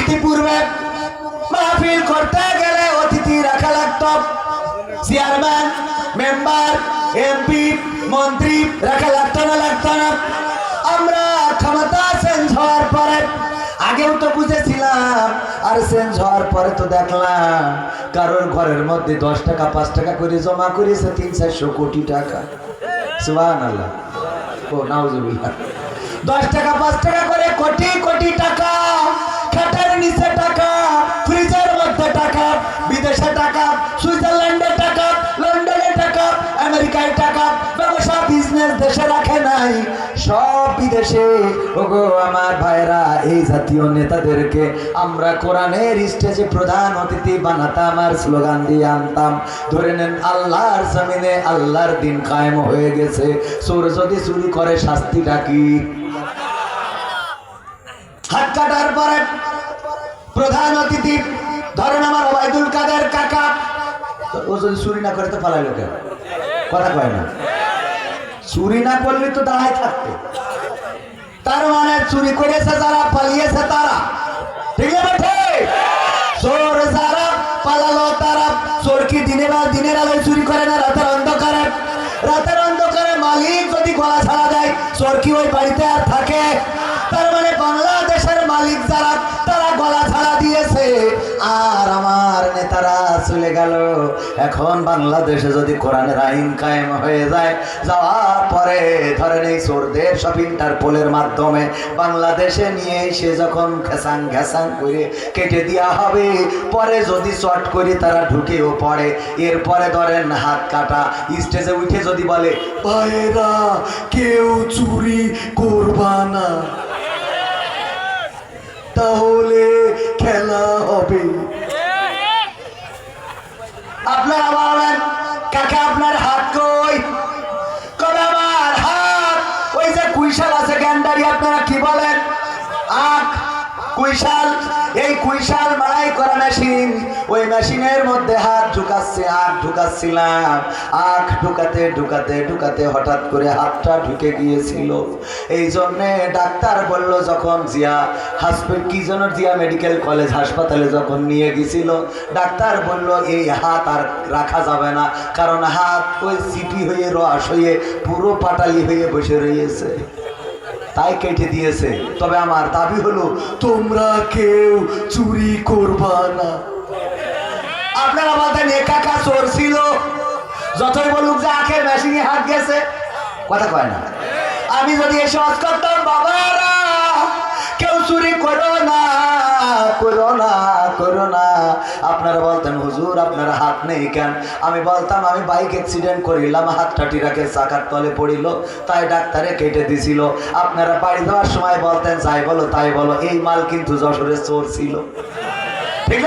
ইতিপূর্বে মাহফিল করতে গেলে অতিথি রাখা লাগতো। চেয়ারম্যান, মেম্বার এমপি মন্ত্রী রাখা লাগত না লাগত না। আমরা ক্ষমতা চেঞ্জ হওয়ার পরে, আগেও তো বুঝেছিলাম, আর চেঞ্জ হওয়ার পরে তো দেখলাম, কারোর ঘরের মধ্যে দশ টাকা, পাঁচ টাকা করে জমা করেছে তিন চারশো কোটি টাকা। সুবাহ আল্লাহ ও দশ টাকা, পাঁচ টাকা করে কোটি কোটি টাকা খাটের নিচে টাকা, ফ্রিজের মধ্যে টাকা, বিদেশে টাকা, সুইজারল্যান্ডে টাকা, লন্ডনে টাকা, আমেরিকায় টাকা, ব্যবসা, বিজনেস দেশে রাখে নাই। সব বিদেশে। ওগো আমার ভাইরা এই জাতীয় নেতাদেরকে আমরা কোরআনের স্টেজে প্রধান অতিথি বানাতাম আর স্লোগান দিয়ে আনতাম। ধরে নেন, আল্লাহর জমিনে আল্লাহর দিন কায়েম হয়ে গেছে। চোর যদি চুরি করে, শাস্তিটা কি? হাত কাটার পরে প্রধান অতিথি, ধরেন আমার ওবায়দুল কাদের কাকা। ও যদি চুরি না করে তো পালাইলো কেন? কথা কয় না। চুরি না করলে তো দাঁড়ায় থাকতো। তার মানে চুরি করেছে যারা, পালিয়েছে তারা। ঠিক আছে চোর যারা পালালো তারা। চোর দিনে বা দিনের আলোয় চুরি করে না, রাতের অন্ধকারে। রাতের অন্ধকারে মালিক যদি গলা ছাড়া দেয়, চোর ওই বাড়িতে আর থাকে? তার মানে বাংলাদেশের মালিক যারা তারা গলা ছাড়া দিয়েছে, আর আমার নেতারা চলে গেল। এখন বাংলাদেশে যদি কোরআনের আইন কায়েম হয়ে যায়, যাওয়ার পরে ধরেন এই চোরদের সব ইন্টারপোলের মাধ্যমে বাংলাদেশে নিয়ে এসে যখন ঘেসাং ঘেসাং করে কেটে দেওয়া হবে, পরে যদি চট করে তারা ঢুকেও পড়ে, এরপরে ধরেন হাত কাটা, স্টেজে উঠে যদি বলে ভাইরা কেউ চুরি করবা না। আপনারা বলেন, কাকা আপনার হাত কই? কবে আমার হাত? ওই যে কুইশাল আছে, গ্যান্ডারি, আপনারা কি বলেন? আখ। কুইশাল, এই কুইশাল মারাই করা মেশিন। ওই মেশিনের মধ্যে হাত ঢুকাচ্ছে আখ ঢুকাচ্ছিলাম। আখ ঢুকাতে ঢুকাতে ঢুকাতে হঠাৎ করে হাতটা ঢুকে গিয়েছিল। এই জন্যে ডাক্তার বলল, যখন জিয়া হাসপাতাল কি যেন জিয়া মেডিকেল কলেজ হাসপাতালে যখন নিয়ে গেছিল ডাক্তার বলল, এই হাত আর রাখা যাবে না, কারণ হাত ওই সিটি হয়ে, রস হয়ে পুরো পাটালি হয়ে বসে রয়েছে। তাই কেটে দিয়েছে। তবে আমার দাবি হলো, তোমরা কেউ চুরি করবা না। আপনারা বলতেন একাকা চোর ছিল। যতই বলুক যে আখের মেশিনে হাত গেছে কথা কয় না। আমি যদি এসে করতাম, বাবারা, কেউ চুরি করো আপনারা বলতেন, হুজুর, আপনার হাত নেই কেন? আমি বলতাম, আমি বাইক অ্যাক্সিডেন্ট করিলাম হাত হাতটা রাখে চাকার তলে পড়িল, তাই ডাক্তারে কেটে দিছিল। আপনারা বাড়ি দেওয়ার সময় বলতেন, যাই বলো, তাই বলো। এই মাল কিন্তু যশোরের চোর ছিল। ঠিক